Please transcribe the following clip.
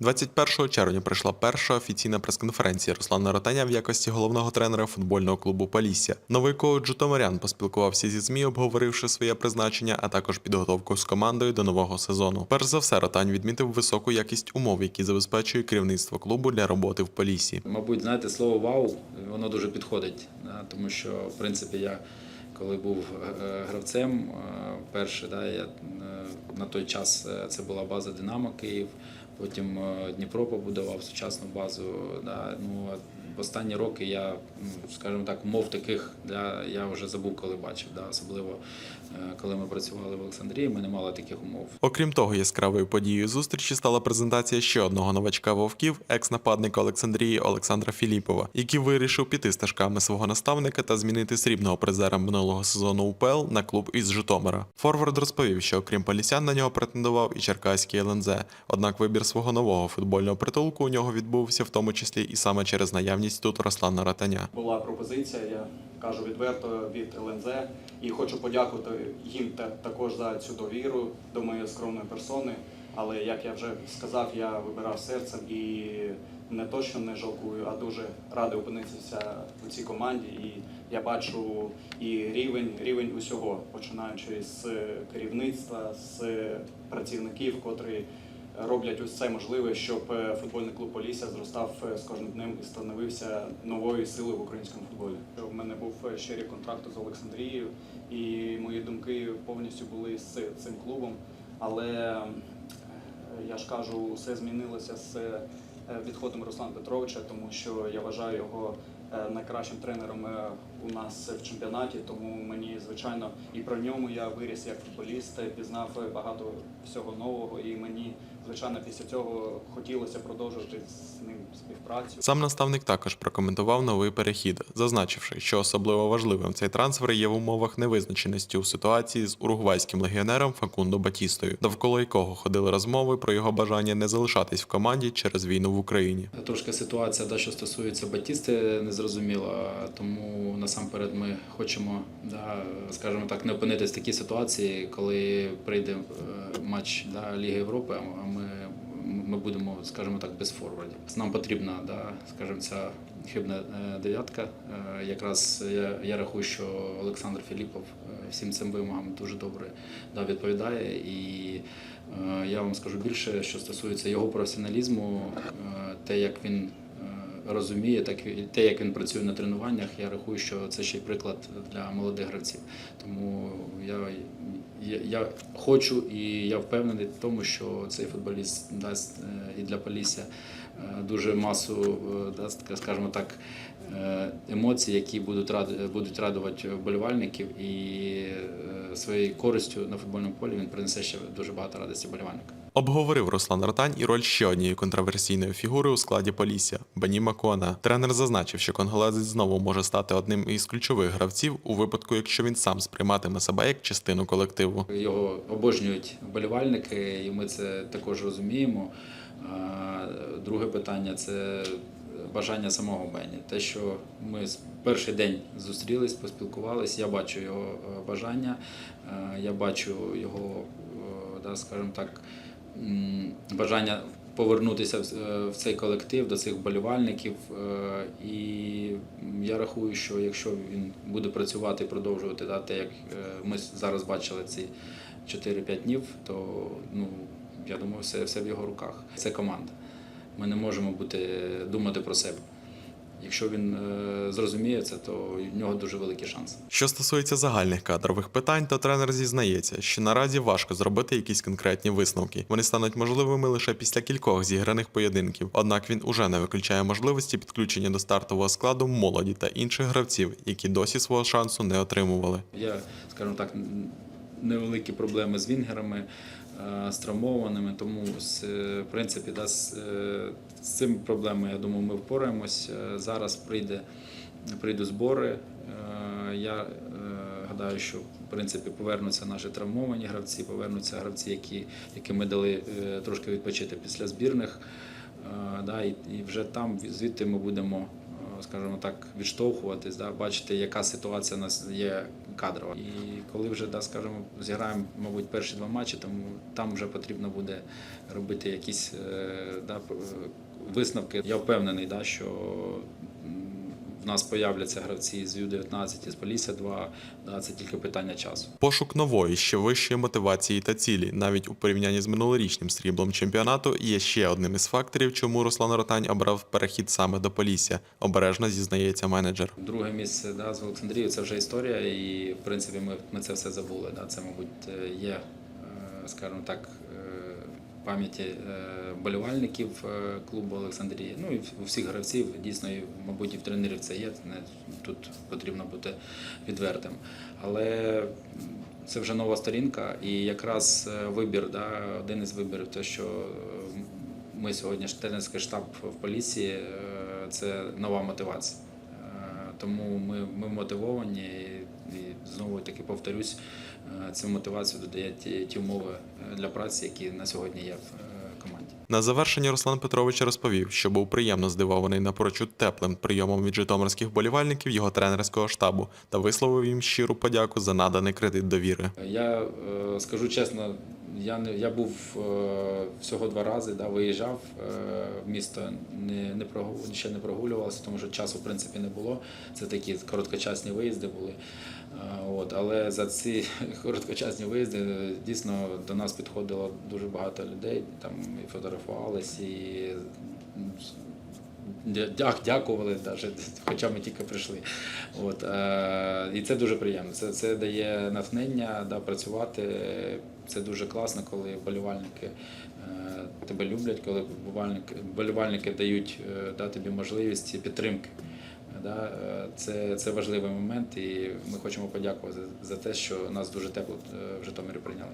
21 червня прийшла перша офіційна прес-конференція Руслана Ротаня в якості головного тренера футбольного клубу Полісся. Новий коуч Житомирян поспілкувався зі ЗМІ, обговоривши своє призначення, а також підготовку з командою до нового сезону. Перш за все, Ротань відмітив високу якість умов, які забезпечує керівництво клубу для роботи в Поліссі. Мабуть, знаєте, слово вау, воно дуже підходить, тому що, в принципі, я коли був е, гравцем, е, перший, да, я, е, на той час це була база Динамо Київ, потім е, Дніпро побудував сучасну базу. Да, ну, останні роки я, скажімо так, умов таких да, я вже забув, коли бачив. Да, особливо е, коли ми працювали в Олександрії, ми не мали таких умов. Окрім того, яскравою подією зустрічі стала презентація ще одного новачка вовків, екс-нападника Олександрії Олександра Філіпова, який вирішив піти стежками свого наставника та змінити срібного призера минулого сезону УПЛ на клуб із Житомира. Форвард розповів, що окрім полісян на нього претендував і черкаський ЛНЗ. Однак вибір свого нового футбольного притулку у нього відбувся в тому числі і саме через наявність тут Руслана Ротаня. була пропозиція, я кажу відверто від ЛНЗ. І хочу подякувати їм та- також за цю довіру до моєї скромної персони. Але як я вже сказав, я вибирав серцем і не то, що не жалкую, а дуже радий опинитися у цій команді. І я бачу і рівень, рівень усього, починаючи з керівництва, з працівників, котрі роблять усе можливе, щоб е, футбольний клуб Полісся зростав е, з кожним днем і становився новою силою в українському футболі. У мене був е, ще рік контракту з Олександрією, і мої думки повністю були з цим клубом. Але я ж кажу, все змінилося з відходом Руслана Петровича, тому що я вважаю його найкращим тренером у нас в чемпіонаті. Тому мені звичайно і про ньому я виріс як футболіст, пізнав багато всього нового, і мені звичайно після цього хотілося продовжувати з ним співпрацю. Сам наставник також прокоментував новий перехід, зазначивши, що особливо важливим цей трансфер є в умовах невизначеності у ситуації з уругвайським легіонером Факундо Батістою, довкола якого ходили розмови про його бажання не залишатись в команді через війну в Україні. Трошки ситуація, да, що стосується Батісти, незрозуміла. Тому насамперед ми хочемо, да, скажімо так, не опинитися в такій ситуації, коли прийде е, матч да, Ліги Європи, а ми, ми будемо, скажімо так, без форвардів. Нам потрібна, да, скажімо, ця хибна е, дев'ятка. Е, Якраз я, я рахую, що Олександр Філіпов всім цим вимогам дуже добре да, відповідає. І я вам скажу більше, що стосується його професіоналізму, те, як він розуміє, так те, як він працює на тренуваннях, я рахую, що це ще й приклад для молодих гравців. Тому я, я, я хочу і я впевнений в тому, що цей футболіст дасть е, і для Полісся е, дуже масу, е, дасть, скажімо так, емоцій, які будуть будуть радувати вболівальників, і своєю користю на футбольному полі він принесе ще дуже багато радості вболівальникам. Обговорив Руслан Ротань і роль ще однієї контроверсійної фігури у складі Полісся Бені Макуана. Тренер зазначив, що конголезець знову може стати одним із ключових гравців у випадку, якщо він сам сприйматиме себе як частину колективу. Його обожнюють вболівальники, і ми це також розуміємо. Друге питання це бажання самого Бені. Те, що ми з перший день зустрілись, поспілкувались, я бачу його е, бажання, е, я бачу його, е, да, скажімо так, бажання повернутися в- е, цей колектив, до цих вболівальників. Е, І я рахую, що якщо він буде працювати і продовжувати да, те, як е, ми зараз бачили ці 4-5 днів, то ну, я думаю, все, все в його руках. Це команда. Ми не можемо бути, думати про себе. Якщо він е, зрозуміє це, то в нього дуже великий шанс. Що стосується загальних кадрових питань, то тренер зізнається, що наразі важко зробити якісь конкретні висновки. Вони стануть можливими лише після кількох зіграних поєдинків. Однак він уже не виключає можливості підключення до стартового складу молоді та інших гравців, які досі свого шансу не отримували. Я, скажімо так, невеликі проблеми з вінгерами, з травмованими, тому е, в принципі, да, з, е, з цим проблемою, я думаю, ми впораємось. Е, Зараз прийде, прийдуть збори. Е, Я е, гадаю, що в принципі повернуться наші травмовані гравці, повернуться гравці, які, яким ми дали е, трошки відпочити після збірних. Е, Да, і, вже там звідти ми будемо, е, скажімо так, відштовхуватись, да, бачити, яка ситуація нас є кадрова. І коли вже, да, скажімо, зіграємо, мабуть, перші два матчі, тому там вже потрібно буде робити якісь е, да, висновки. Я впевнений, да, що в нас появляться гравці з Ю-19 і з Полісся 2, да, це тільки питання часу. Пошук нової, ще вищої мотивації та цілі, навіть у порівнянні з минулорічним сріблом чемпіонату, є ще одним із факторів, чому Руслан Ротань обрав перехід саме до Полісся. Обережно зізнається менеджер. Друге місце да, з Олександрією це вже історія, і в принципі ми, ми це все забули. Да. Це, мабуть, е, є, е, скажімо так, е, пам'яті е, болівальників е, клубу Олександрії. Ну і у всіх гравців, дійсно, і, мабуть, і в тренерів це є. Тут потрібно бути відвертим. Але це вже нова сторінка, і якраз е, вибір, да, один із виборів, те, що ми сьогодні тренерський штаб в поліції, це нова мотивація. Тому ми, ми мотивовані і, знову таки повторюсь, е, цю мотивацію додає ті, ті умови е, для праці, які на сьогодні є в е, команді. На завершення Руслан Петрович розповів, що був приємно здивований напрочуд теплим прийомом від житомирських болівальників його тренерського штабу та висловив їм щиру подяку за наданий кредит довіри. Я скажу чесно, я не я був е, всього два рази, да, виїжджав е, в місто, не, не прогу, ще не прогулювався, тому що часу в принципі не було. Це такі короткочасні виїзди були. Е, От, але за ці короткочасні виїзди дійсно до нас підходило дуже багато людей, там і фотографувались, і дякували, хоча ми тільки прийшли. От, е, і це дуже приємно. Це, це дає натхнення да, працювати. Це дуже класно, коли болівальники е, тебе люблять, коли болівальники, болівальники дають е, да, тобі можливість підтримки. Да, це, це важливий момент, і ми хочемо подякувати за, те, що нас дуже тепло в Житомирі прийняли.